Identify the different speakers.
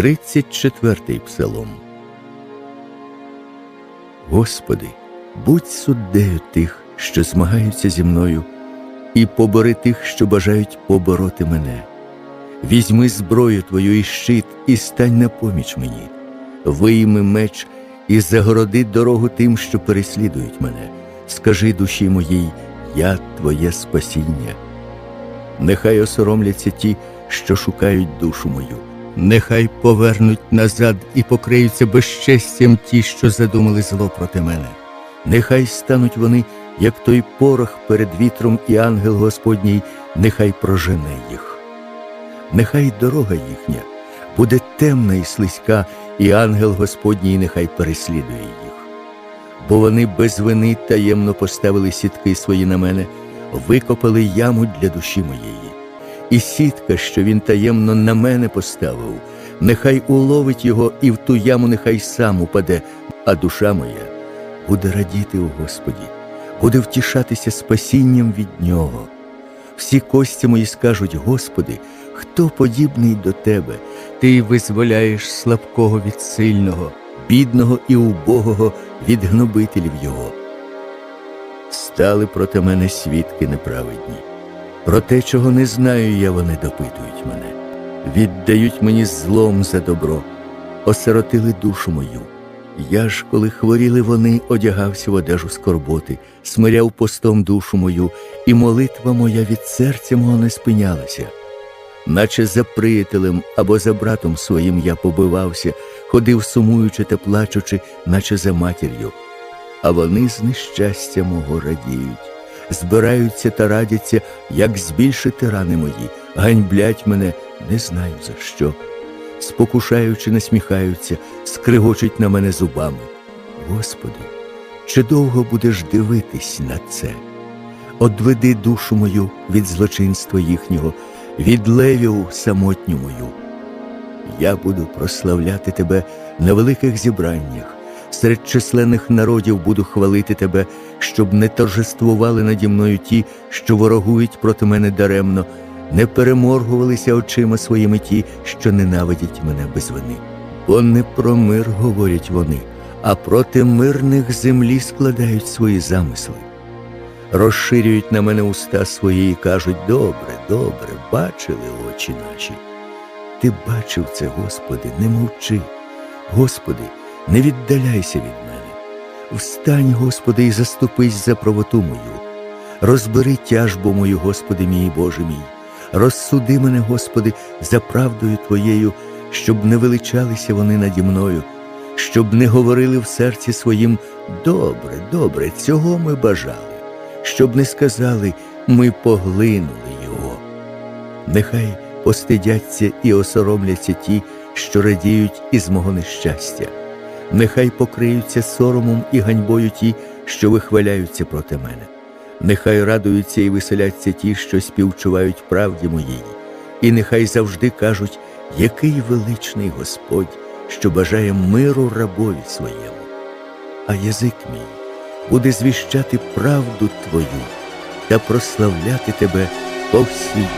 Speaker 1: 34-й псалом. Господи, будь суддею тих, що змагаються зі мною, і побори тих, що бажають побороти мене. Візьми зброю твою і щит, і стань на поміч мені, вийми меч і загороди дорогу тим, що переслідують мене. Скажи душі моїй, я твоє спасіння. Нехай осоромляться ті, що шукають душу мою. Нехай повернуть назад і покриються безчестям ті, що задумали зло проти мене. Нехай стануть вони, як той порох перед вітром, і ангел Господній, нехай прожене їх. Нехай дорога їхня буде темна і слизька, і ангел Господній нехай переслідує їх. Бо вони без вини таємно поставили сітки свої на мене, викопали яму для душі моєї. І сітка, що він таємно на мене поставив, нехай уловить його, і в ту яму нехай сам упаде, а душа моя буде радіти у Господі, буде втішатися спасінням від нього. Всі кості мої скажуть, Господи, хто подібний до Тебе? Ти визволяєш слабкого від сильного, бідного і убогого від гнобителів його. Стали проти мене свідки неправедні. Про те, чого не знаю я, вони допитують мене, віддають мені злом за добро, осиротили душу мою. Я ж, коли хворіли вони, одягався в одежу скорботи, смиряв постом душу мою, і молитва моя від серця мого не спинялася. Наче за приятелем або за братом своїм я побивався, ходив сумуючи та плачучи, наче за матір'ю. А вони з нещастя мого радіють збираються та радяться, як збільшити рани мої, ганьблять мене, не знаю за що. Спокушаючи, насміхаються, скригочуть на мене зубами. Господи, чи довго будеш дивитись на це? Одведи душу мою від злочинства їхнього, від левів самотню мою. Я буду прославляти тебе на великих зібраннях серед численних народів буду хвалити тебе, щоб не торжествували наді мною ті, що ворогують проти мене даремно, не переморгувалися очима своїми ті, що ненавидять мене без вини. Бо не про мир говорять вони, а проти мирних землі складають свої замисли. Розширюють на мене уста свої і кажуть добре, добре, бачили очі наші. Ти бачив це, Господи, не мовчи. Господи, не віддаляйся від мене. Встань, Господи, і заступись за правоту мою. Розбери тяжбу мою, Господи мій Боже мій, розсуди мене, Господи, за правдою Твоєю, щоб не величалися вони наді мною, щоб не говорили в серці своїм добре, добре, цього ми бажали, щоб не сказали ми поглинули Його. Нехай постидяться і осоромляться ті, що радіють із мого нещастя нехай покриються соромом і ганьбою ті, що вихваляються проти мене. Нехай радуються і веселяться ті, що співчувають правді моїй, і нехай завжди кажуть, який величний Господь, що бажає миру рабові своєму. А язик мій буде звіщати правду Твою та прославляти Тебе по всій.